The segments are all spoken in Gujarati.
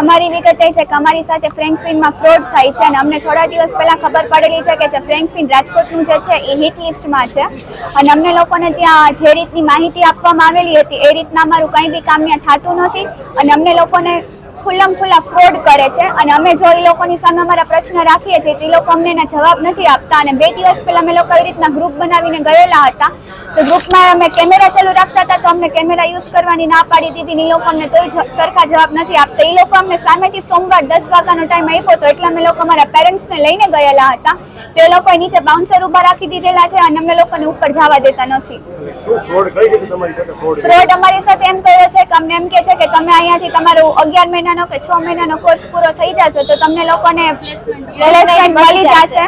અમારી વિગત એ છે કે અમારી સાથે ફ્રેન્કફિનમાં ફ્રોડ થાય છે અને અમને થોડા દિવસ પહેલા ખબર પડેલી છે કે જે ફ્રેન્કફિન રાજકોટનું જે છે એ હિટ લિસ્ટમાં છે. અને અમને લોકોને ત્યાં જે રીતની માહિતી આપવામાં આવેલી હતી, એ રીતના અમારું કંઈ બી કામ ત્યાં થતું નથી. અને અમને લોકોને ખુલ્લમ ખુલ્લા ફ્રોડ કરે છે. અને અમે જો એ લોકોની સામે અમારા પ્રશ્ન રાખીએ છીએ તો એ લોકો અમને એના જવાબ નથી આપતા. અને બે દિવસ પહેલાં અમે લોકો એવી રીતના ગ્રુપ બનાવીને ગયેલા હતા. તો ગ્રુપમાં અમે કેમેરા ચાલુ રાખતા હતા તો અમને કેમેરા યુઝ કરવાની ના પાડી દીધી ને એ લોકો અમને તોય સરખા જવાબ નથી આપતા. એ લોકો અમને સામેથી સોમવાર દસ વાગ્યાનો ટાઈમ આપ્યો હતો એટલે અમે લોકો અમારા પેરેન્ટ્સને લઈને ગયેલા હતા. તો એ લોકોએ નીચે બાઉન્સર ઊભા રાખી દીધેલા છે અને અમે લોકોને ઉપર જવા દેતા નથી. ફ્રોડ અમારી સાથે એમ કર્યો છે કે અમને એમ કે છે કે તમે અહીંયાથી તમારું અગિયાર મહિનાનો કે છ મહિનાનો કોર્સ પૂરો થઈ જશે તો તમને લોકોને પ્લેસમેન્ટ મળી જશે.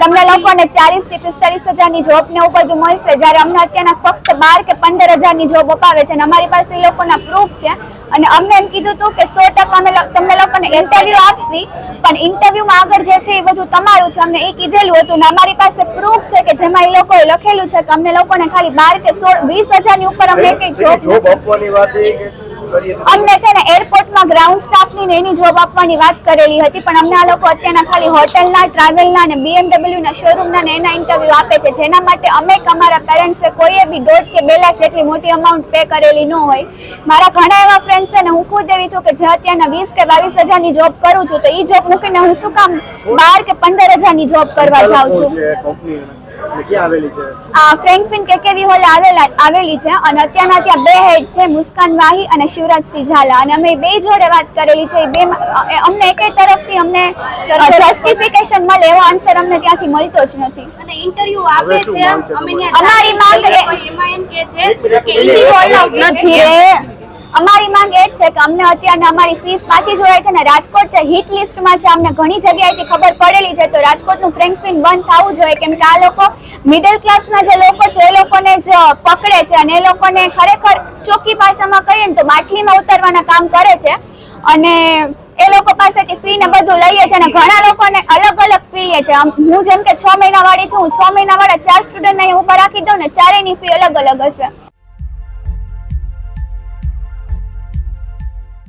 તમને લોકોને ચાલીસથી પિસ્તાલીસ હજારની જોબ ને એવું બધું મળશે. જ્યારે અમને અત્યારના ફક્ત બાર કે પંદર હજારની જોબ અપાવે છે અને અમારી પાસે એ લોકોના પ્રૂફ છે. અને અમને એમ કીધું હતું કે સો ટકા અમે તમને લોકોને ઇન્ટરવ્યુ આપશી પણ ઇન્ટરવ્યુમાં આગળ જે છે એ બધું તમારું છે. અમને એ કીધેલું હતું ને અમારી પાસે પ્રૂફ છે કે જેમાં એ લોકોએ લખેલું છે કે અમને લોકોને ખાલી બાર કે સોળ વીસ હજારની ઉપર અમને કઈ જોબ જોબ આપવાની વાત અમને છે ને એરપોર્ટમાં ગ્રાઉન્ડ સ્ટાફની ને એની જોબ આપવાની વાત કરેલી હતી પણ અમને આ લોકો અત્યારના ખાલી હોટલના ટ્રાવેલના અને બીએમડબલ્યુના શોરૂમના ને એના ઇન્ટરવ્યુ આપે છે જેના માટે અમે અમારા પેરેન્ટ્સે કોઈએ બી દોઢ કે બે લાખ જેટલી મોટી અમાઉન્ટ પે કરેલી ન હોય. મારા ઘણા એવા ફ્રેન્ડ છે ને હું ખુદ એવી છું કે જે અત્યારના વીસ કે બાવીસ હજારની જોબ કરું છું તો એ જોબ મૂકીને હું શું કામ બાર કે પંદર હજારની જોબ કરવા જાઉં છું? છે કંપની અને ક્યાં આવેલી છે? આ ફ્રેન્કફિન કેકેવી હોલ આવેલા આવેલી છે અને અત્યારના ત્યાં બે હેડ છે મુસ્કાન વાહી અને શિવરાજસિંહ ઝાલા અને અમે બે જોડે વાત કરેલી છે બે અમને એકે તરફથી અમને જસ્ટિફિકેશન મળે એવો આન્સર અમને ત્યાંથી મળતો જ નથી. અને ઇન્ટરવ્યુ આપે છે? અમારી માંગ એમાં એમ કે છે કે નથી. અમારી માંગ એ જ છે કે અમને અત્યારના અમારી ફીસ પાછી જોઈએ છે ને રાજકોટ છે હિટ લિસ્ટમાં છે, અમને ઘણી જગ્યાએથી ખબર પડેલી છે, તો રાજકોટનું ફ્રેન્કફિન બંધ થવું જોઈએ. કેમ કે આ લોકો મિડલ ક્લાસના જે લોકો છે, એ લોકોને જ પકડે છે અને એ લોકોને ખરેખર ચોખ્ખી ભાષામાં કહીએ ને તો બાટલીમાં ઉતારવાના કામ કરે છે અને એ લોકો પાસેથી ફી ને બધું લઈએ છે અને ઘણા લોકોને અલગ અલગ ફી લે છે. હું જેમ કે છ મહિના વાળી છું છ મહિના વાળા ચાર સ્ટુડન્ટ અહીં ઉપર રાખી દઉં ને ચારેયની ફી અલગ અલગ હશે.